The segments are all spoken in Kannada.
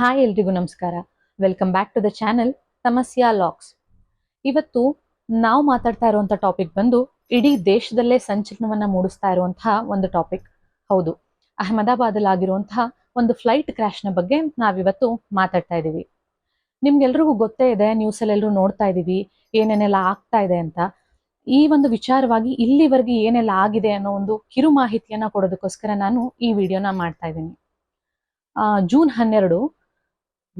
ಹಾಯ್ ಎಲ್ರಿಗೂ ನಮಸ್ಕಾರ. Welcome back to the channel ಸಮಸ್ಯಾ ಲಾಕ್ಸ್ ಇವತ್ತು ನಾವು ಮಾತಾಡ್ತಾ ಇರುವಂಥ ಟಾಪಿಕ್ ಬಂದು ಇಡೀ ದೇಶದಲ್ಲೇ ಸಂಚಲನವನ್ನ ಮೂಡಿಸ್ತಾ ಇರುವಂತಹ ಒಂದು ಟಾಪಿಕ್ ಹೌದು ಅಹಮದಾಬಾದಲ್ಲಿ ಆಗಿರುವಂತಹ ಒಂದು ಫ್ಲೈಟ್ ಕ್ರ್ಯಾಶ್ನ ಬಗ್ಗೆ ನಾವಿವತ್ತು ಮಾತಾಡ್ತಾ ಇದ್ದೀವಿ ನಿಮ್ಗೆಲ್ರಿಗೂ ಗೊತ್ತೇ ಇದೆ ನ್ಯೂಸಲ್ಲಿ ಎಲ್ಲರೂ ನೋಡ್ತಾ ಇದ್ದೀವಿ ಏನೇನೆಲ್ಲ ಆಗ್ತಾ ಇದೆ ಅಂತ. ಈ ಒಂದು ವಿಚಾರವಾಗಿ ಇಲ್ಲಿವರೆಗೆ ಏನೆಲ್ಲ ಆಗಿದೆ ಅನ್ನೋ ಒಂದು ಕಿರು ಮಾಹಿತಿಯನ್ನ ಕೊಡೋದಕ್ಕೋಸ್ಕರ ನಾನು ಈ ವಿಡಿಯೋನ ಮಾಡ್ತಾ ಇದ್ದೀನಿ. ಜೂನ್ ಹನ್ನೆರಡು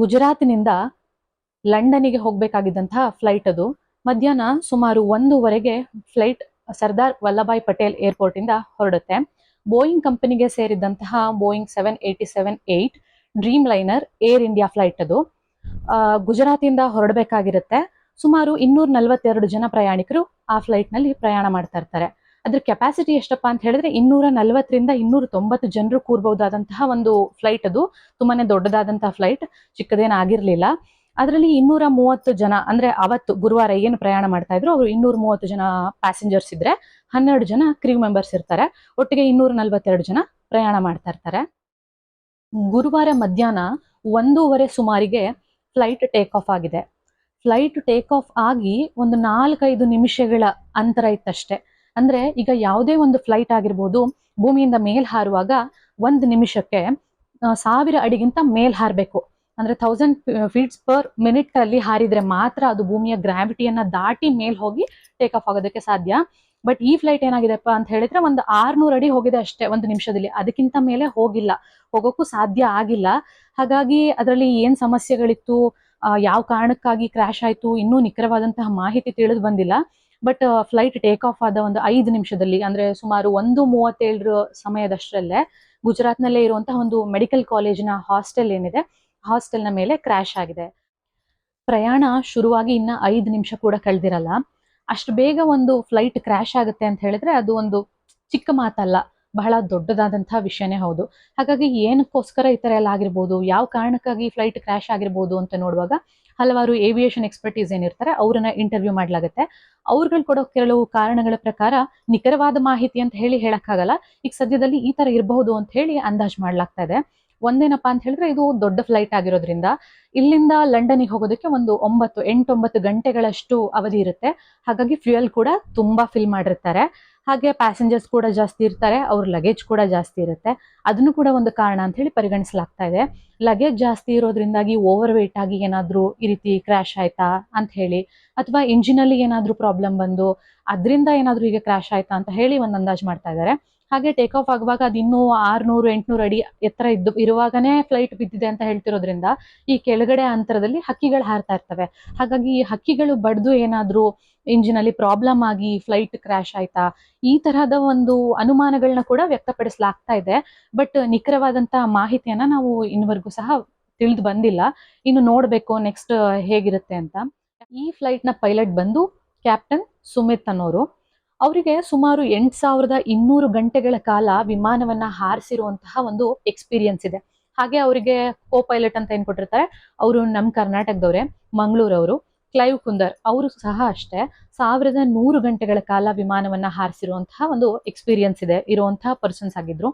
ಗುಜರಾತಿನಿಂದ ಲಂಡನ್ಗೆ ಹೋಗಬೇಕಾಗಿದ್ದಂತಹ ಫ್ಲೈಟ್ ಅದು. ಮಧ್ಯಾಹ್ನ ಸುಮಾರು ಒಂದೂವರೆಗೆ ಫ್ಲೈಟ್ ಸರ್ದಾರ್ ವಲ್ಲಭಾಯ್ ಪಟೇಲ್ ಏರ್ಪೋರ್ಟ್ ಇಂದ ಹೊರಡುತ್ತೆ. ಬೋಯಿಂಗ್ ಕಂಪನಿಗೆ ಸೇರಿದಂತಹ Boeing seven eighty seven eight Dreamliner air India flight ಅದು. ಆ, ಗುಜರಾತಿಂದ ಹೊರಡಬೇಕಾಗಿರುತ್ತೆ. ಸುಮಾರು ಇನ್ನೂರ ನಲವತ್ತೆರಡು ಜನ ಪ್ರಯಾಣಿಕರು ಆ ಫ್ಲೈಟ್ನಲ್ಲಿ ಪ್ರಯಾಣ ಮಾಡ್ತಾ ಇರ್ತಾರೆ. ಅದ್ರ ಕೆಪಾಸಿಟಿ ಎಷ್ಟಪ್ಪ ಅಂತ ಹೇಳಿದ್ರೆ ಇನ್ನೂರ ನಲವತ್ತರಿಂದ ಇನ್ನೂರ ತೊಂಬತ್ತು ಜನರು ಕೂರ್ಬಹುದಾದಂತಹ ಒಂದು ಫ್ಲೈಟ್ ಅದು. ತುಂಬಾನೇ ದೊಡ್ಡದಾದಂತಹ ಫ್ಲೈಟ್ ಚಿಕ್ಕದೇನಾಗಿರ್ಲಿಲ್ಲ ಅದರಲ್ಲಿ ಇನ್ನೂರ ಮೂವತ್ತು ಜನ ಅಂದ್ರೆ ಅವತ್ತು ಗುರುವಾರ ಏನು ಪ್ರಯಾಣ ಮಾಡ್ತಾ ಇದ್ರು, ಅವರು ಇನ್ನೂರ ಮೂವತ್ತು ಜನ ಪ್ಯಾಸೆಂಜರ್ಸ್ ಇದ್ರೆ ಹನ್ನೆರಡು ಜನ ಕ್ರೀವ್ ಮೆಂಬರ್ಸ್ ಇರ್ತಾರೆ. ಒಟ್ಟಿಗೆ ಇನ್ನೂರ ನಲವತ್ತೆರಡು ಜನ ಪ್ರಯಾಣ ಮಾಡ್ತಾ ಇರ್ತಾರೆ. ಗುರುವಾರ ಮಧ್ಯಾಹ್ನ ಒಂದೂವರೆ ಸುಮಾರಿಗೆ ಫ್ಲೈಟ್ ಟೇಕ್ ಆಫ್ ಆಗಿದೆ. ಫ್ಲೈಟ್ ಟೇಕ್ ಆಫ್ ಆಗಿ ಒಂದು ನಾಲ್ಕೈದು ನಿಮಿಷಗಳ ಅಂತರ ಇತ್ತಷ್ಟೇ. ಅಂದ್ರೆ ಈಗ ಯಾವುದೇ ಒಂದು ಫ್ಲೈಟ್ ಆಗಿರ್ಬೋದು, ಭೂಮಿಯಿಂದ ಮೇಲ್ ಹಾರುವಾಗ ಒಂದು ನಿಮಿಷಕ್ಕೆ ಸಾವಿರ ಅಡಿಗಿಂತ ಮೇಲ್ ಹಾರಬೇಕು. ಅಂದ್ರೆ ಥೌಸಂಡ್ ಫೀಟ್ಸ್ ಪರ್ ಮಿನಿಟ್ ಅಲ್ಲಿ ಹಾರಿದ್ರೆ ಮಾತ್ರ ಅದು ಭೂಮಿಯ ಗ್ರಾವಿಟಿಯನ್ನ ದಾಟಿ ಮೇಲ್ ಹೋಗಿ ಟೇಕ್ ಆಫ್ ಆಗೋದಕ್ಕೆ ಸಾಧ್ಯ. ಬಟ್ ಈ ಫ್ಲೈಟ್ ಏನಾಗಿದೆಪ್ಪ ಅಂತ ಹೇಳಿದ್ರೆ ಒಂದು ಆರ್ನೂರು ಅಡಿ ಹೋಗಿದೆ ಅಷ್ಟೇ ಒಂದು ನಿಮಿಷದಲ್ಲಿ. ಅದಕ್ಕಿಂತ ಮೇಲೆ ಹೋಗಿಲ್ಲ. ಹೋಗೋಕ್ಕೂ ಸಾಧ್ಯ ಆಗಿಲ್ಲ. ಹಾಗಾಗಿ ಅದರಲ್ಲಿ ಏನ್ ಸಮಸ್ಯೆಗಳಿತ್ತು ಯಾವ ಕಾರಣಕ್ಕಾಗಿ ಕ್ರ್ಯಾಶ್ ಆಯ್ತು, ಇನ್ನೂ ನಿಖರವಾದಂತಹ ಮಾಹಿತಿ ತಿಳಿದು ಬಂದಿಲ್ಲ. ಬಟ್ ಫ್ಲೈಟ್ ಟೇಕ್ ಆಫ್ ಆದ ಒಂದು ಐದು ನಿಮಿಷದಲ್ಲಿ, ಅಂದ್ರೆ ಸುಮಾರು ಒಂದು ಮೂವತ್ತೇಳರ ಸಮಯದಷ್ಟರಲ್ಲೇ ಗುಜರಾತ್ನಲ್ಲೇ ಇರುವಂತಹ ಒಂದು ಮೆಡಿಕಲ್ ಕಾಲೇಜಿನ ಹಾಸ್ಟೆಲ್ ಏನಿದೆ ಹಾಸ್ಟೆಲ್ನ ಮೇಲೆ ಕ್ರ್ಯಾಶ್ ಆಗಿದೆ. ಪ್ರಯಾಣ ಶುರುವಾಗಿ ಇನ್ನ ಐದು ನಿಮಿಷ ಕೂಡ ಕಳೆದಿರಲ್ಲ. ಅಷ್ಟು ಬೇಗ ಒಂದು ಫ್ಲೈಟ್ ಕ್ರ್ಯಾಶ್ ಆಗುತ್ತೆ ಅಂತ ಹೇಳಿದ್ರೆ ಅದು ಒಂದು ಚಿಕ್ಕ ಮಾತಲ್ಲ. ಬಹಳ ದೊಡ್ಡದಾದಂತಹ ವಿಷಯನೇ ಹೌದು. ಹಾಗಾಗಿ ಏನಕ್ಕೋಸ್ಕರ ಈ ತರ ಎಲ್ಲ ಆಗಿರ್ಬೋದು, ಯಾವ ಕಾರಣಕ್ಕಾಗಿ ಫ್ಲೈಟ್ ಕ್ರ್ಯಾಶ್ ಆಗಿರ್ಬೋದು ಅಂತ ನೋಡುವಾಗ ಹಲವಾರು ಏವಿಯೇಷನ್ ಎಕ್ಸ್ಪರ್ಟೀಸ್ ಏನಿರ್ತಾರೆ ಅವ್ರನ್ನ ಇಂಟರ್ವ್ಯೂ ಮಾಡ್ಲಾಗತ್ತೆ. ಅವ್ರುಗಳು ಕೊಡೋ ಕೆಲವು ಕಾರಣಗಳ ಪ್ರಕಾರ ನಿಖರವಾದ ಮಾಹಿತಿ ಅಂತ ಹೇಳಿ ಹೇಳಕ್ಕಾಗಲ್ಲ. ಈಗ ಸದ್ಯದಲ್ಲಿ ಈ ತರ ಇರಬಹುದು ಅಂತ ಹೇಳಿ ಅಂದಾಜು ಮಾಡ್ಲಾಗ್ತಾ ಇದೆ. ಒಂದೇನಪ್ಪಾ ಅಂತ ಹೇಳಿದ್ರೆ ಇದು ದೊಡ್ಡ ಫ್ಲೈಟ್ ಆಗಿರೋದ್ರಿಂದ ಇಲ್ಲಿಂದ ಲಂಡನ್ಗೆ ಹೋಗೋದಕ್ಕೆ ಒಂದು ಒಂಬತ್ತು ಎಂಟೊಂಬತ್ತು ಗಂಟೆಗಳಷ್ಟು ಅವಧಿ ಇರುತ್ತೆ. ಹಾಗಾಗಿ ಫ್ಯೂಯಲ್ ಕೂಡ ತುಂಬಾ ಫಿಲ್ ಮಾಡಿರ್ತಾರೆ. ಹಾಗೆ ಪ್ಯಾಸೆಂಜರ್ಸ್ ಕೂಡ ಜಾಸ್ತಿ ಇರ್ತಾರೆ, ಅವ್ರ ಲಗೇಜ್ ಕೂಡ ಜಾಸ್ತಿ ಇರುತ್ತೆ. ಅದನ್ನು ಕೂಡ ಒಂದು ಕಾರಣ ಅಂತ ಹೇಳಿ ಪರಿಗಣಿಸಲಾಗ್ತಾ ಇದೆ. ಲಗೇಜ್ ಜಾಸ್ತಿ ಇರೋದ್ರಿಂದಾಗಿ ಓವರ್ ವೇಟ್ ಆಗಿ ಏನಾದರೂ ಈ ರೀತಿ ಕ್ರ್ಯಾಶ್ ಆಯ್ತಾ ಅಂತ ಹೇಳಿ, ಅಥವಾ ಇಂಜಿನಲ್ಲಿ ಏನಾದ್ರೂ ಪ್ರಾಬ್ಲಮ್ ಬಂದು, ಅದರಿಂದ ಏನಾದರೂ ಈಗ ಕ್ರ್ಯಾಶ್ ಆಯ್ತಾ ಅಂತ ಹೇಳಿ ಒಂದು ಅಂದಾಜು ಮಾಡ್ತಾ ಇದ್ದಾರೆ. ಹಾಗೆ ಟೇಕ್ ಆಫ್ ಆಗುವಾಗ ಅದು ಇನ್ನೂ ಆರ್ನೂರು, ಎಂಟುನೂರು ಅಡಿ ಎತ್ತರ ಇದ್ದು, ಇರುವಾಗನೇ ಫ್ಲೈಟ್ ಬಿದ್ದಿದೆ ಅಂತ ಹೇಳ್ತಿರೋದ್ರಿಂದ ಈ ಕೆಳಗಡೆ ಅಂತರದಲ್ಲಿ ಹಕ್ಕಿಗಳು ಹಾರ್ತಾ ಇರ್ತವೆ. ಹಾಗಾಗಿ ಈ ಹಕ್ಕಿಗಳು ಬಡ್ದು ಏನಾದರೂ ಇಂಜಿನ್ ಅಲ್ಲಿ ಪ್ರಾಬ್ಲಮ್ ಆಗಿ ಫ್ಲೈಟ್ ಕ್ರ್ಯಾಶ್ ಆಯ್ತಾ, ಈ ತರಹದ ಒಂದು ಅನುಮಾನಗಳನ್ನ ಕೂಡ ವ್ಯಕ್ತಪಡಿಸಲಾಗ್ತಾ ಇದೆ. ಬಟ್ ನಿಖರವಾದಂತ ಮಾಹಿತಿಯನ್ನ ನಾವು ಇನ್ನವರೆಗೂ ಸಹ ತಿಳಿದು ಬಂದಿಲ್ಲ. ಇನ್ನು ನೋಡ್ಬೇಕು ನೆಕ್ಸ್ಟ್ ಹೇಗಿರುತ್ತೆ ಅಂತ. ಈ ಫ್ಲೈಟ್ನ ಪೈಲಟ್ ಬಂದು ಕ್ಯಾಪ್ಟನ್ ಸುಮಿತ್ ಅನ್ನೋರು. ಅವರಿಗೆ ಸುಮಾರು ಎಂಟ್ ಸಾವಿರದ ಇನ್ನೂರು ಗಂಟೆಗಳ ಕಾಲ ವಿಮಾನವನ್ನ ಹಾರಿಸಿರುವಂತಹ ಒಂದು ಎಕ್ಸ್ಪೀರಿಯನ್ಸ್ ಇದೆ. ಹಾಗೆ ಅವರಿಗೆ ಕೋ ಪೈಲಟ್ ಅಂತ ಏನ್ ಕೊಟ್ಟಿರ್ತಾರೆ ಅವರು ನಮ್ಮ ಕರ್ನಾಟಕದವರೇ ಮಂಗಳೂರವರು ಕ್ಲೈವ್ ಕುಂದರ್ ಅವರು ಸಹ ಅಷ್ಟೇ ಸಾವಿರದ ನೂರು ಗಂಟೆಗಳ ಕಾಲ ವಿಮಾನವನ್ನ ಹಾರಿಸಿರುವಂತಹ ಒಂದು ಎಕ್ಸ್ಪೀರಿಯನ್ಸ್ ಇದೆ ಇರುವಂತಹ ಪರ್ಸನ್ಸ್ ಆಗಿದ್ರು.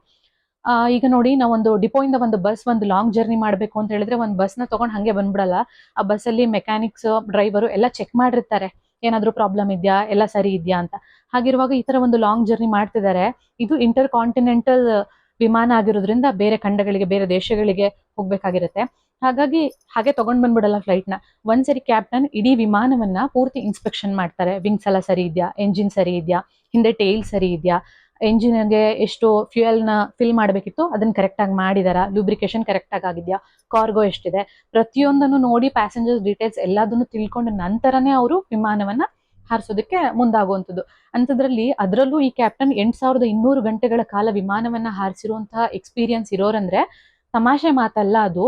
ಆ, ಈಗ ನೋಡಿ ನಾವೊಂದು ಡಿಪೋಯಿಂದ ಒಂದು ಬಸ್ ಒಂದು ಲಾಂಗ್ ಜರ್ನಿ ಮಾಡಬೇಕು ಅಂತ ಹೇಳಿದ್ರೆ ಒಂದು ಬಸ್ನ ತಗೊಂಡು ಹಂಗೆ ಬಂದ್ಬಿಡಲ್ಲ. ಆ ಬಸ್ಸಲ್ಲಿ ಮೆಕ್ಯಾನಿಕ್ಸ್ ಡ್ರೈವರು ಎಲ್ಲ ಚೆಕ್ ಮಾಡಿರ್ತಾರೆ. ಏನಾದ್ರೂ ಪ್ರಾಬ್ಲಮ್ ಇದೆಯಾ? ಎಲ್ಲ ಸರಿ ಇದೆಯಾ ಅಂತ. ಹಾಗಿರುವಾಗ ಈ ತರ ಒಂದು ಲಾಂಗ್ ಜರ್ನಿ ಮಾಡ್ತಿದ್ದಾರೆ ಇದು ಇಂಟರ್ ಕಾಂಟಿನೆಂಟಲ್ ವಿಮಾನ ಆಗಿರೋದ್ರಿಂದ ಬೇರೆ ಖಂಡಗಳಿಗೆ, ಬೇರೆ ದೇಶಗಳಿಗೆ ಹೋಗ್ಬೇಕಾಗಿರುತ್ತೆ. ಹಾಗಾಗಿ ಹಾಗೆ ತಗೊಂಡ್ ಬಂದ್ಬಿಡಲ್ಲ ಫ್ಲೈಟ್ನ. ಒಂದ್ಸರಿ ಕ್ಯಾಪ್ಟನ್ ಇಡೀ ವಿಮಾನವನ್ನ ಪೂರ್ತಿ ಇನ್ಸ್ಪೆಕ್ಷನ್ ಮಾಡ್ತಾರೆ. ವಿಂಗ್ಸ್ ಎಲ್ಲ ಸರಿ ಇದೆಯಾ? ಎಂಜಿನ್ ಸರಿ ಇದೆಯಾ? ಹಿಂದೆ ಟೇಲ್ ಸರಿ ಇದೆಯಾ? ಎಂಜಿನ್ಗೆ ಎಷ್ಟು ಫ್ಯೂಯಲ್ನ ಫಿಲ್ ಮಾಡಬೇಕಿತ್ತು, ಅದನ್ನ ಕರೆಕ್ಟ್ ಆಗಿ ಮಾಡಿದಾರ. ಲೂಬ್ರಿಕೇಶನ್ ಕರೆಕ್ಟ್ ಆಗಿ ಆಗಿದ್ಯಾ? ಕಾರ್ಗೋ ಎಷ್ಟಿದೆ? ಪ್ರತಿಯೊಂದನ್ನು ನೋಡಿ ಪ್ಯಾಸೆಂಜರ್ಸ್ ಡೀಟೇಲ್ಸ್ ಎಲ್ಲದನ್ನು ತಿಳ್ಕೊಂಡ ನಂತರನೇ ಅವರು ವಿಮಾನವನ್ನ ಹಾರಿಸೋದಕ್ಕೆ ಮುಂದಾಗುವಂಥದ್ದು. ಅಂಥದ್ರಲ್ಲಿ ಅದರಲ್ಲೂ ಈ ಕ್ಯಾಪ್ಟನ್ ಎಂಟು ಸಾವಿರದ ಇನ್ನೂರು ಗಂಟೆಗಳ ಕಾಲ ವಿಮಾನವನ್ನ ಹಾರಿಸಿರುವಂತಹ ಎಕ್ಸ್ಪೀರಿಯನ್ಸ್ ಇರೋರಂದ್ರೆ ತಮಾಷೆ ಮಾತಲ್ಲ ಅದು.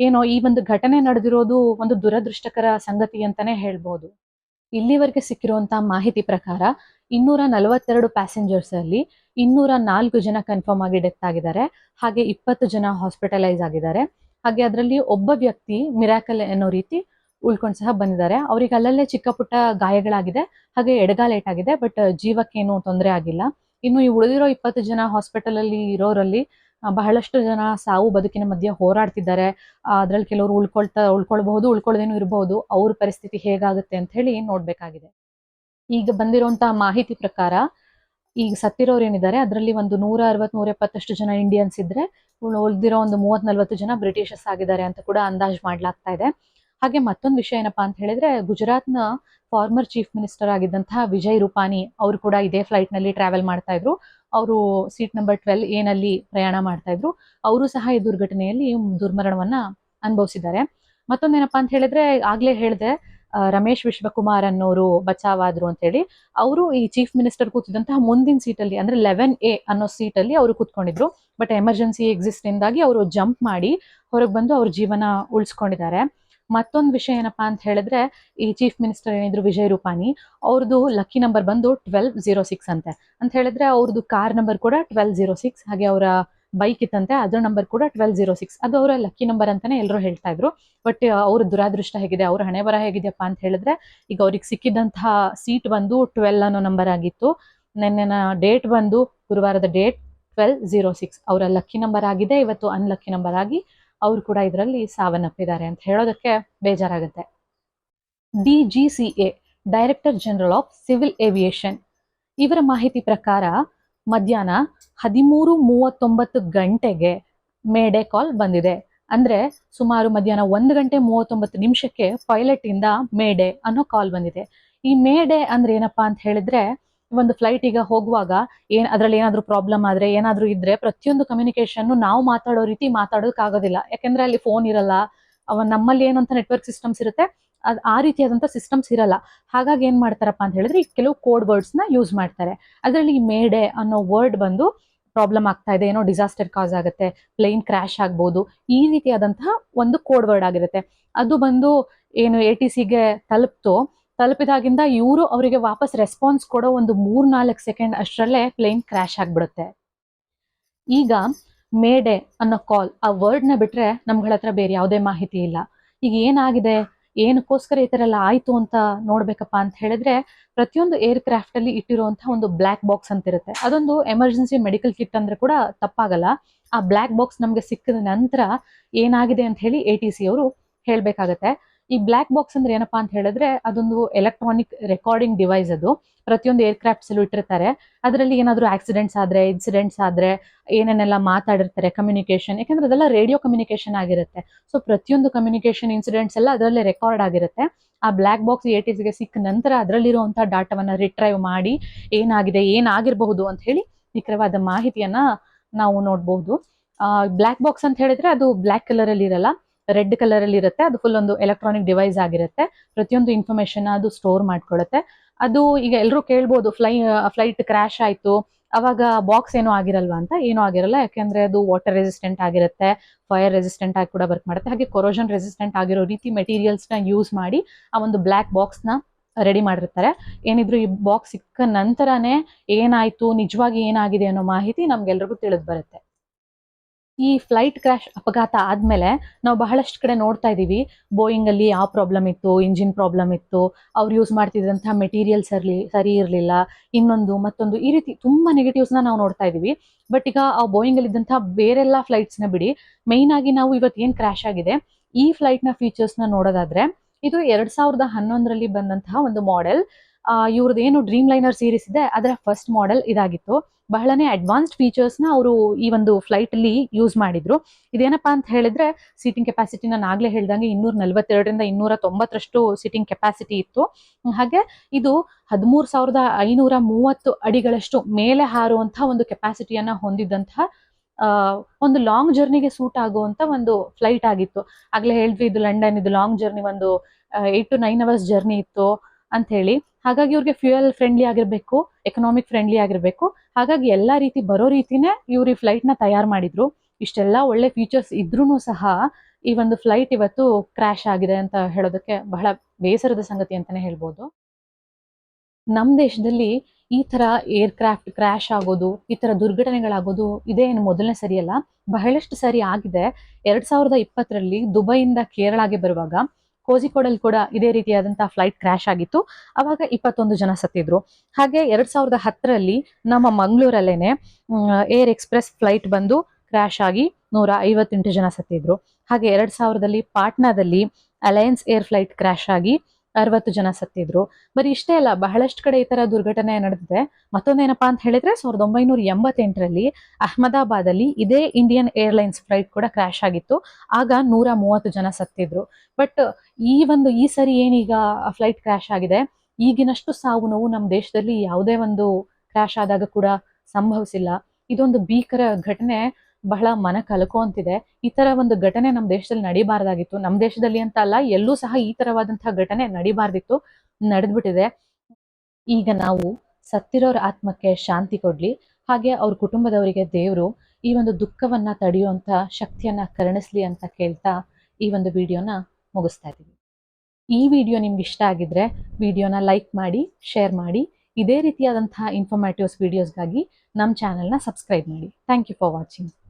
ಏನೋ ಈ ಒಂದು ಘಟನೆ ನಡೆದಿರೋದು ಒಂದು ದುರದೃಷ್ಟಕರ ಸಂಗತಿ ಅಂತಾನೆ ಹೇಳ್ಬೋದು. ಇಲ್ಲಿವರೆಗೆ ಸಿಕ್ಕಿರುವಂತಹ ಮಾಹಿತಿ ಪ್ರಕಾರ ಇನ್ನೂರ ನಲವತ್ತೆರಡು ಪ್ಯಾಸೆಂಜರ್ಸ್ ಅಲ್ಲಿ ಇನ್ನೂರ ನಾಲ್ಕು ಜನ ಕನ್ಫರ್ಮ್ ಆಗಿ ಡೆತ್ ಆಗಿದ್ದಾರೆ. ಹಾಗೆ ಇಪ್ಪತ್ತು ಜನ ಹಾಸ್ಪಿಟಲೈಸ್ ಆಗಿದ್ದಾರೆ. ಹಾಗೆ ಅದರಲ್ಲಿ ಒಬ್ಬ ವ್ಯಕ್ತಿ ಮಿರಾಕಲ್ ಅನ್ನೋ ರೀತಿ ಉಳ್ಕೊಂಡು ಸಹ ಬಂದಿದ್ದಾರೆ. ಅವ್ರಿಗೆ ಅಲ್ಲಲ್ಲೇ ಚಿಕ್ಕ ಪುಟ್ಟ ಗಾಯಗಳಾಗಿದೆ, ಹಾಗೆ ಎಡಗಾಲ ಆಗಿದೆ ಬಟ್ ಜೀವಕ್ಕೇನು ತೊಂದರೆ ಆಗಿಲ್ಲ. ಇನ್ನು ಈ ಉಳಿದಿರೋ ಇಪ್ಪತ್ತು ಜನ ಹಾಸ್ಪಿಟಲ್ ಅಲ್ಲಿ ಇರೋರಲ್ಲಿ ಬಹಳಷ್ಟು ಜನ ಸಾವು ಬದುಕಿನ ಮಧ್ಯೆ ಹೋರಾಡ್ತಿದ್ದಾರೆ. ಅದ್ರಲ್ಲಿ ಕೆಲವರು ಉಳ್ಕೊಳ್ತಾ, ಉಳ್ಕೊಳ್ಬಹುದು, ಉಳ್ಕೊಳ್ಳದೇನು ಇರಬಹುದು ಅವ್ರ ಪರಿಸ್ಥಿತಿ ಹೇಗಾಗುತ್ತೆ ಅಂತ ಹೇಳಿ ನೋಡ್ಬೇಕಾಗಿದೆ. ಈಗ ಬಂದಿರುವಂತಹ ಮಾಹಿತಿ ಪ್ರಕಾರ ಈಗ ಸತ್ತಿರೋರು ಏನಿದ್ದಾರೆ, ಅದರಲ್ಲಿ ಒಂದು ನೂರ ಅರವತ್, ನೂರ ಎಪ್ಪತ್ತಷ್ಟು ಜನ ಇಂಡಿಯನ್ಸ್ ಇದ್ರೆ ಉಳಿದಿರೋ ಒಂದು ಮೂವತ್ ನಲ್ವತ್ತು ಜನ ಬ್ರಿಟಿಷರ್ಸ್ ಆಗಿದ್ದಾರೆ ಅಂತ ಕೂಡ ಅಂದಾಜು ಮಾಡ್ಲಾಗ್ತಾ ಇದೆ. ಹಾಗೆ ಮತ್ತೊಂದು ವಿಷಯ ಏನಪ್ಪಾ ಅಂತ ಹೇಳಿದ್ರೆ, ಗುಜರಾತ್ನ ಫಾರ್ಮರ್ ಚೀಫ್ ಮಿನಿಸ್ಟರ್ ಆಗಿದ್ದಂತಹ ವಿಜಯ್ ರೂಪಾನಿ ಅವರು ಕೂಡ ಇದೇ ಫ್ಲೈಟ್ನಲ್ಲಿ ಟ್ರಾವೆಲ್ ಮಾಡ್ತಾ ಇದ್ರು. ಅವರು ಸೀಟ್ ನಂಬರ್ ಟ್ವೆಲ್ ಏನಲ್ಲಿ ಪ್ರಯಾಣ ಮಾಡ್ತಾ ಇದ್ರು. ಅವರು ಸಹ ಈ ದುರ್ಘಟನೆಯಲ್ಲಿ ದುರ್ಮರಣವನ್ನ ಅನುಭವಿಸಿದ್ದಾರೆ. ಮತ್ತೊಂದೇನಪ್ಪಾ ಅಂತ ಹೇಳಿದ್ರೆ, ಆಗ್ಲೇ ಹೇಳಿದೆ ರಮೇಶ್ ವಿಶ್ವಕುಮಾರ್ ಅನ್ನೋರು ಬಚಾವಾದ್ರು ಅಂತ ಹೇಳಿ, ಅವರು ಈ ಚೀಫ್ ಮಿನಿಸ್ಟರ್ ಕೂತಿದಂತಹ ಮುಂದಿನ ಸೀಟಲ್ಲಿ ಅಂದ್ರೆ ಲೆವೆನ್ ಎ ಅನ್ನೋ ಸೀಟಲ್ಲಿ ಅವರು ಕೂತ್ಕೊಂಡಿದ್ರು. ಬಟ್ ಎಮರ್ಜೆನ್ಸಿ ಎಕ್ಸಿಸ್ಟ್ ಇಂದಾಗಿ ಅವರು ಜಂಪ್ ಮಾಡಿ ಹೊರಗೆ ಬಂದು ಅವ್ರ ಜೀವನ ಉಳಿಸ್ಕೊಂಡಿದ್ದಾರೆ. ಮತ್ತೊಂದು ವಿಷಯ ಏನಪ್ಪಾ ಅಂತ ಹೇಳಿದ್ರೆ, ಈ ಚೀಫ್ ಮಿನಿಸ್ಟರ್ ಏನಿದ್ರು ವಿಜಯ್ ರೂಪಾನಿ ಅವ್ರದ್ದು ಲಕ್ಕಿ ನಂಬರ್ ಬಂದು ಟ್ವೆಲ್ವ್ ಜೀರೋ ಸಿಕ್ಸ್ ಅಂತೆ. ಅಂತ ಹೇಳಿದ್ರೆ ಅವ್ರದ್ದು ಕಾರ್ ನಂಬರ್ ಕೂಡ ಟ್ವೆಲ್ ಜೀರೋ ಸಿಕ್ಸ್ ಹಾಗೆ ಅವರ ಬೈಕ್ ಇತ್ತಂತೆ, ಅದ್ರ ನಂಬರ್ ಕೂಡ ಟ್ವೆಲ್ ಜೀರೋ ಸಿಕ್ಸ್ ಅದು ಅವರ ಲಕ್ಕಿ ನಂಬರ್ ಅಂತಾನೆ ಎಲ್ಲರೂ ಹೇಳ್ತಾ ಇದ್ರು. ಬಟ್ ಅವ್ರ ದುರಾದೃಷ್ಟ ಹೇಗಿದೆ, ಅವ್ರ ಹಣೆ ಬರ ಹೇಗಿದೆಯಪ್ಪ ಅಂತ ಹೇಳಿದ್ರೆ, ಈಗ ಅವ್ರಿಗೆ ಸಿಕ್ಕಿದಂತಹ ಸೀಟ್ ಬಂದು ಟ್ವೆಲ್ ಅನ್ನೋ ನಂಬರ್ ಆಗಿತ್ತು. ನಿನ್ನೆನ ಡೇಟ್ ಬಂದು ಗುರುವಾರದ ಡೇಟ್ ಟ್ವೆಲ್ ಜೀರೋ ಸಿಕ್ಸ್ ಅವರ ಲಕ್ಕಿ ನಂಬರ್ ಆಗಿದೆ, ಇವತ್ತು ಅನ್ಲಕ್ಕಿ ನಂಬರ್ ಆಗಿ ಅವ್ರು ಕೂಡ ಇದರಲ್ಲಿ ಸಾವನ್ನಪ್ಪಿದ್ದಾರೆ ಅಂತ ಹೇಳೋದಕ್ಕೆ ಬೇಜಾರಾಗುತ್ತೆ. D G C A director general of civil aviation ಇವರ ಮಾಹಿತಿ ಪ್ರಕಾರ ಮಧ್ಯಾಹ್ನ ಹದಿಮೂರು ಮೂವತ್ತೊಂಬತ್ತು ಗಂಟೆಗೆ ಮೇಡೆ ಕಾಲ್ ಬಂದಿದೆ. ಅಂದ್ರೆ ಸುಮಾರು ಮಧ್ಯಾಹ್ನ ಒಂದು ಗಂಟೆ ಮೂವತ್ತೊಂಬತ್ತು ನಿಮಿಷಕ್ಕೆ ಪೈಲಟ್ ಇಂದ ಮೇಡೆ ಅನ್ನೋ ಕಾಲ್ ಬಂದಿದೆ. ಈ ಮೇಡೆ ಅಂದ್ರೆ ಏನಪ್ಪಾ ಅಂತ ಹೇಳಿದ್ರೆ ಒಂದು ಫ್ಲೈಟ್ ಈಗ ಹೋಗುವಾಗ ಏನ್ ಅದ್ರಲ್ಲಿ ಏನಾದ್ರು ಪ್ರಾಬ್ಲಮ್ ಆದ್ರೆ, ಏನಾದ್ರು ಇದ್ರೆ ಪ್ರತಿಯೊಂದು ಕಮ್ಯುನಿಕೇಶನ್ ನಾವು ಮಾತಾಡೋ ರೀತಿ ಮಾತಾಡೋದಕ್ಕಾಗೋದಿಲ್ಲ ಯಾಕಂದ್ರೆ ಅಲ್ಲಿ ಫೋನ್ ಇರಲ್ಲ, ಅವ ನಮ್ಮಲ್ಲಿ ಏನಂತ ನೆಟ್ವರ್ಕ್ ಸಿಸ್ಟಮ್ಸ್ ಇರುತ್ತೆ, ಅದ್ ಆ ರೀತಿಯಾದಂತ ಸಿಸ್ಟಮ್ಸ್ ಇರಲ್ಲ. ಹಾಗಾಗಿ ಏನ್ ಮಾಡ್ತಾರಪ್ಪ ಅಂತ ಹೇಳಿದ್ರೆ ಕೆಲವು ಕೋಡ್ ವರ್ಡ್ಸ್ನ ಯೂಸ್ ಮಾಡ್ತಾರೆ. ಅದರಲ್ಲಿ ಮೇಡೆ ಅನ್ನೋ ವರ್ಡ್ ಬಂದು ಪ್ರಾಬ್ಲಮ್ ಆಗ್ತಾ ಇದೆ. ಏನೋ ಡಿಸಾಸ್ಟರ್ ಕಾಸ್ ಆಗುತ್ತೆ ಪ್ಲೇನ್ ಕ್ರ್ಯಾಶ್ ಆಗ್ಬೋದು, ಈ ರೀತಿಯಾದಂತಹ ಒಂದು ಕೋಡ್ ವರ್ಡ್ ಆಗಿರುತ್ತೆ. ಅದು ಬಂದು ಏನು ಎ ಟಿ ಸಿಗೆ ತಲುಪ್ತು ತಲುಪಿದಾಗಿಂದ ಇವರು ಅವರಿಗೆ ವಾಪಸ್ ರೆಸ್ಪಾನ್ಸ್ ಕೊಡೋ ಒಂದು ಮೂರ್ ನಾಲ್ಕು ಸೆಕೆಂಡ್ ಅಷ್ಟರಲ್ಲೇ ಪ್ಲೇನ್ ಕ್ರಾಶ್ ಆಗಿಬಿಡುತ್ತೆ. ಈಗ ಮೇಡೆ ಅನ್ನೋ ಕಾಲ್ ಆ ವರ್ಡ್ನ ಬಿಟ್ರೆ ನಮ್ಗಳ ಹತ್ರ ಬೇರೆ ಯಾವುದೇ ಮಾಹಿತಿ ಇಲ್ಲ. ಈಗ ಏನಾಗಿದೆ? ಏನಕ್ಕೋಸ್ಕರ ಈ ತರ ಎಲ್ಲ ಆಯ್ತು ಅಂತ ನೋಡ್ಬೇಕಪ್ಪ ಅಂತ ಹೇಳಿದ್ರೆ ಪ್ರತಿಯೊಂದು ಏರ್ ಕ್ರಾಫ್ಟ್ ಅಲ್ಲಿ ಇಟ್ಟಿರುವಂತಹ ಒಂದು ಬ್ಲಾಕ್ ಬಾಕ್ಸ್ ಅಂತ ಇರುತ್ತೆ. ಅದೊಂದು ಎಮರ್ಜೆನ್ಸಿ ಮೆಡಿಕಲ್ ಕಿಟ್ ಅಂದ್ರೆ ಕೂಡ ತಪ್ಪಾಗಲ್ಲ. ಆ ಬ್ಲಾಕ್ ಬಾಕ್ಸ್ ನಮ್ಗೆ ಸಿಕ್ಕಿದ ನಂತರ ಏನಾಗಿದೆ ಅಂತ ಹೇಳಿ ಎ ಟಿ ಸಿ ಅವರು ಹೇಳ್ಬೇಕಾಗತ್ತೆ. ಈ ಬ್ಲಾಕ್ ಬಾಕ್ಸ್ ಅಂದ್ರೆ ಏನಪ್ಪಾ ಅಂತ ಹೇಳಿದ್ರೆ ಅದೊಂದು ಎಲೆಕ್ಟ್ರಾನಿಕ್ ರೆಕಾರ್ಡಿಂಗ್ ಡಿವೈಸ್ ಅದು. ಪ್ರತಿಯೊಂದು ಏರ್ ಕ್ರಾಫ್ಟ್ಸ್ ಅಲ್ಲೂ ಇಟ್ಟಿರ್ತಾರೆ. ಅದರಲ್ಲಿ ಏನಾದರೂ ಆಕ್ಸಿಡೆಂಟ್ಸ್ ಆದ್ರೆ ಇನ್ಸಿಡೆಂಟ್ಸ್ ಆದ್ರೆ, ಏನೇನೆಲ್ಲ ಮಾತಾಡಿರ್ತಾರೆ ಕಮ್ಯುನಿಕೇಶನ್ ಯಾಕಂದ್ರೆ ಅದೆಲ್ಲ ರೇಡಿಯೋ ಕಮ್ಯುನಿಕೇಶನ್ ಆಗಿರುತ್ತೆ. ಸೊ ಪ್ರತಿಯೊಂದು ಕಮ್ಯುನಿಕೇಶನ್ ಇನ್ಸಿಡೆಂಟ್ಸ್ ಎಲ್ಲ ಅದರಲ್ಲೇ ರೆಕಾರ್ಡ್ ಆಗಿರುತ್ತೆ. ಆ ಬ್ಲಾಕ್ ಬಾಕ್ಸ್ ಎ ಗೆ ಸಿಕ್ಕ ನಂತರ ಅದರಲ್ಲಿರುವಂತಹ ಡಾಟಾವನ್ನ ರಿಟ್ರೈವ್ ಮಾಡಿ ಏನಾಗಿದೆ, ಏನಾಗಿರಬಹುದು ಅಂತ ಹೇಳಿ ನಿಖರವಾದ ಮಾಹಿತಿಯನ್ನ ನಾವು ನೋಡಬಹುದು ಬ್ಲಾಕ್ ಬಾಕ್ಸ್ ಅಂತ ಹೇಳಿದ್ರೆ ಅದು ಬ್ಲಾಕ್ ಕಲರ್ ಅಲ್ಲಿ ಇರಲ್ಲ. ರೆಡ್ ಕಲರ್ ಅಲ್ಲಿ ಇರುತ್ತೆ. ಅದು ಫುಲ್ ಒಂದು ಎಲೆಕ್ಟ್ರಾನಿಕ್ ಡಿವೈಸ್ ಆಗಿರುತ್ತೆ. ಪ್ರತಿಯೊಂದು ಇನ್ಫಾರ್ಮೇಶನ್ ಅದು ಸ್ಟೋರ್ ಮಾಡ್ಕೊಳ್ಳುತ್ತೆ ಅದು ಈಗ ಎಲ್ಲರೂ ಕೇಳ್ಬೋದು ಫ್ಲೈ ಫ್ಲೈಟ್ ಕ್ರಾಶ್ ಆಯ್ತು, ಅವಾಗ ಬಾಕ್ಸ್ ಏನೂ ಆಗಿರಲ್ವಾ ಅಂತ? ಏನೂ ಆಗಿರಲ್ಲ. ಯಾಕೆಂದ್ರೆ ಅದು ವಾಟರ್ ರೆಸಿಸ್ಟೆಂಟ್ ಆಗಿರುತ್ತೆ ಫೈರ್ ರೆಸಿಸ್ಟೆಂಟ್ ಆಗಿ ಕೂಡ ವರ್ಕ್ ಮಾಡುತ್ತೆ. ಹಾಗೆ ಕೊರೋಜನ್ ರೆಸಿಸ್ಟೆಂಟ್ ಆಗಿರೋ ರೀತಿ ಮೆಟೀರಿಯಲ್ಸ್ನ ಯೂಸ್ ಮಾಡಿ ಆ ಒಂದು ಬ್ಲಾಕ್ ಬಾಕ್ಸ್ನ ರೆಡಿ ಮಾಡಿರ್ತಾರೆ. ಏನಿದ್ರು ಈ ಬಾಕ್ಸ್ ಸಿಕ್ಕ ನಂತರನೇ ಏನಾಯ್ತು, ನಿಜವಾಗಿ ಏನಾಗಿದೆ ಅನ್ನೋ ಮಾಹಿತಿ ನಮ್ಗೆಲ್ರಿಗೂ ತಿಳಿದು ಬರುತ್ತೆ. ಈ ಫ್ಲೈಟ್ ಕ್ರಾಶ್ ಅಪಘಾತ ಆದ್ಮೇಲೆ ನಾವು ಬಹಳಷ್ಟು ಕಡೆ ನೋಡ್ತಾ ಇದೀವಿ. ಬೋಯಿಂಗ್ ಅಲ್ಲಿ ಯಾವ ಪ್ರಾಬ್ಲಮ್ ಇತ್ತು ಇಂಜಿನ್ ಪ್ರಾಬ್ಲಮ್ ಇತ್ತು, ಅವ್ರು ಯೂಸ್ ಮಾಡ್ತಿದ್ದಂತಹ ಮೆಟೀರಿಯಲ್ಸ್ ಇರಲಿ ಸರಿ ಇರಲಿಲ್ಲ. ಇನ್ನೊಂದು, ಮತ್ತೊಂದು, ಈ ರೀತಿ ತುಂಬಾ ನೆಗೆಟಿವ್ಸ್ನ ನಾವು ನೋಡ್ತಾ ಇದೀವಿ. ಬಟ್ ಈಗ ಆ ಬೋಯಿಂಗ್ ಇದ್ದಂತಹ ಬೇರೆಲ್ಲ ಫ್ಲೈಟ್ಸ್ನ ಬಿಡಿ. ಮೈನ್ ಆಗಿ ನಾವು ಇವತ್ತು ಏನ್ ಕ್ರಾಶ್ ಆಗಿದೆ, ಈ ಫ್ಲೈಟ್ನ ಫೀಚರ್ಸ್ನ ನೋಡೋದಾದ್ರೆ, ಇದು ಎರಡ್ ಸಾವಿರದ ಹನ್ನೊಂದರಲ್ಲಿ ಬಂದಂತಹ ಒಂದು ಮಾಡೆಲ್ ಇವ್ರದ್ದು ಏನು ಡ್ರೀಮ್ ಲೈನರ್ ಸೀರೀಸ್ ಇದೆ, ಅದರ ಫಸ್ಟ್ ಮಾಡೆಲ್ ಇದಾಗಿತ್ತು. ಬಹಳನೇ ಅಡ್ವಾನ್ಸ್ಡ್ ಫೀಚರ್ಸ್ನ ಅವರು ಈ ಒಂದು ಫ್ಲೈಟ್ ಅಲ್ಲಿ ಯೂಸ್ ಮಾಡಿದ್ರು. ಇದೇನಪ್ಪಾ ಅಂತ ಹೇಳಿದ್ರೆ ಸೀಟಿಂಗ್ ಕೆಪಾಸಿಟಿ ನಾನು ಆಗ್ಲೇ ಹೇಳ್ದಂಗೆ ಇನ್ನೂರ ನಲ್ವತ್ತೆರಡರಿಂದ ಇನ್ನೂರ ತೊಂಬತ್ತರಷ್ಟು ಸೀಟಿಂಗ್ ಕೆಪಾಸಿಟಿ ಇತ್ತು ಹಾಗೆ ಇದು ಹದಿಮೂರು ಸಾವಿರದ ಐನೂರ ಮೂವತ್ತು ಅಡಿಗಳಷ್ಟು ಮೇಲೆ ಹಾರುವಂತಹ ಒಂದು ಕೆಪಾಸಿಟಿಯನ್ನ ಹೊಂದಿದ್ದಂತಹ ಒಂದು ಲಾಂಗ್ ಜರ್ನಿಗೆ ಸೂಟ್ ಆಗುವಂತ ಒಂದು ಫ್ಲೈಟ್ ಆಗಿತ್ತು. ಆಗ್ಲೇ ಹೇಳಿದ್ವಿ, ಇದು ಲಂಡನ್, ಇದು ಲಾಂಗ್ ಜರ್ನಿ ಒಂದು eight to nine hours journey ಇತ್ತು. ಅಂತ ಹೇಳಿ ಹಾಗಾಗಿ ಇವ್ರಿಗೆ ಫ್ಯೂಯಲ್ ಫ್ರೆಂಡ್ಲಿ ಆಗಿರ್ಬೇಕು ಎಕನಾಮಿಕ್ ಫ್ರೆಂಡ್ಲಿ ಆಗಿರ್ಬೇಕು. ಹಾಗಾಗಿ ಎಲ್ಲಾ ರೀತಿ ಬರೋ ರೀತಿನೇ ಇವ್ರು ಈ ಫ್ಲೈಟ್ನ ತಯಾರು ಮಾಡಿದ್ರು. ಇಷ್ಟೆಲ್ಲ ಒಳ್ಳೆ ಫೀಚರ್ಸ್ ಇದ್ರೂ ಸಹ ಈ ಒಂದು ಫ್ಲೈಟ್ ಇವತ್ತು ಕ್ರಾಶ್ ಆಗಿದೆ ಅಂತ ಹೇಳೋದಕ್ಕೆ ಬಹಳ ಬೇಸರದ ಸಂಗತಿ ಅಂತಾನೆ ಹೇಳ್ಬೋದು. ನಮ್ಮ ದೇಶದಲ್ಲಿ ಈ ತರ ಏರ್ ಕ್ರಾಫ್ಟ್ ಕ್ರಾಶ್ ಆಗೋದು, ಈ ತರ ದುರ್ಘಟನೆಗಳಾಗೋದು ಇದೇ ಏನು ಮೊದಲನೇ ಸರಿಯಲ್ಲ. ಬಹಳಷ್ಟು ಸರಿ ಆಗಿದೆ. ಎರಡ್ ಸಾವಿರದ ಇಪ್ಪತ್ತರಲ್ಲಿ ದುಬೈಯಿಂದ ಕೇರಳಗೆ ಬರುವಾಗ ಕೋಜಿಕೋಡಲ್ಲಿ ಕೂಡ ಇದೇ ರೀತಿಯಾದಂತಹ ಫ್ಲೈಟ್ ಕ್ರಾಶ್ ಆಗಿತ್ತು. ಅವಾಗ ಇಪ್ಪತ್ತೊಂದು ಜನ ಸತ್ತಿದ್ರು. ಹಾಗೆ ಎರಡ್ ಸಾವಿರದ ಹತ್ತರಲ್ಲಿ ನಮ್ಮ ಮಂಗಳೂರಲ್ಲೇನೆ ಏರ್ ಎಕ್ಸ್ಪ್ರೆಸ್ ಫ್ಲೈಟ್ ಬಂದು ಕ್ರ್ಯಾಶ್ ಆಗಿ ನೂರ ಐವತ್ತೆಂಟು ಜನ ಸತ್ತಿದ್ರು. ಹಾಗೆ ಎರಡ್ ಸಾವಿರದಲ್ಲಿ ಪಾಟ್ನಾದಲ್ಲಿ ಅಲಯನ್ಸ್ ಏರ್ ಫ್ಲೈಟ್ ಕ್ರ್ಯಾಶ್ ಆಗಿ ಅರವತ್ತು ಜನ ಸತ್ತಿದ್ರು. ಬರೀ ಇಷ್ಟೇ ಅಲ್ಲ, ಬಹಳಷ್ಟು ಕಡೆ ಈ ತರ ದುರ್ಘಟನೆ ನಡೆದಿದೆ. ಮತ್ತೊಂದೇನಪ್ಪಾ ಅಂತ ಹೇಳಿದ್ರೆ, ಸಾವಿರದ ಒಂಬೈನೂರ ಎಂಬತ್ತೆಂಟರಲ್ಲಿ ಅಹಮದಾಬಾದಲ್ಲಿ ಇದೇ ಇಂಡಿಯನ್ ಏರ್ಲೈನ್ಸ್ ಫ್ಲೈಟ್ ಕೂಡ ಕ್ರ್ಯಾಶ್ ಆಗಿತ್ತು. ಆಗ ನೂರ ಮೂವತ್ತು ಜನ ಸತ್ತಿದ್ರು. ಬಟ್ ಈ ಒಂದು, ಈ ಸರಿ ಏನೀಗ ಫ್ಲೈಟ್ ಕ್ರ್ಯಾಶ್ ಆಗಿದೆ? ಈಗಿನಷ್ಟು ಸಾವು ನೋವು ನಮ್ಮ ದೇಶದಲ್ಲಿ ಯಾವುದೇ ಒಂದು ಕ್ರ್ಯಾಶ್ ಆದಾಗ ಕೂಡ ಸಂಭವಿಸಿಲ್ಲ. ಇದೊಂದು ಭೀಕರ ಘಟನೆ. ಬಹಳ ಮನ ಕಲಕುವಂತಿದೆ ಈ ತರ ಒಂದು ಘಟನೆ ನಮ್ಮ ದೇಶದಲ್ಲಿ ನಡಿಬಾರ್ದಾಗಿತ್ತು. ನಮ್ಮ ದೇಶದಲ್ಲಿ ಅಂತ ಅಲ್ಲ, ಎಲ್ಲೂ ಸಹ ಈ ತರವಾದಂತಹ ಘಟನೆ ನಡಿಬಾರ್ದಿತ್ತು. ನಡೆದ್ಬಿಟ್ಟಿದೆ. ಈಗ ನಾವು ಸತ್ತಿರೋರ ಆತ್ಮಕ್ಕೆ ಶಾಂತಿ ಕೊಡ್ಲಿ. ಹಾಗೆ ಅವ್ರ ಕುಟುಂಬದವರಿಗೆ ದೇವರು ಈ ಒಂದು ದುಃಖವನ್ನ ತಡೆಯುವಂತ ಶಕ್ತಿಯನ್ನ ಕರುಣಿಸ್ಲಿ ಅಂತ ಕೇಳ್ತಾ ಈ ಒಂದು ವಿಡಿಯೋನ ಮುಗಿಸ್ತಾ ಇದ್ದೀವಿ ಈ ವಿಡಿಯೋ ನಿಮ್ಗೆ ಇಷ್ಟ ಆಗಿದ್ರೆ ವಿಡಿಯೋನ ಲೈಕ್ ಮಾಡಿ, ಶೇರ್ ಮಾಡಿ. ಇದೇ ರೀತಿಯಾದಂತಹ ಇನ್ಫಾರ್ಮೇಟಿವ್ಸ್ ವಿಡಿಯೋಸ್ಗಾಗಿ ನಮ್ಮ ಚಾನೆಲ್ನ ಸಬ್ಸ್ಕ್ರೈಬ್ ಮಾಡಿ. Thank you for watching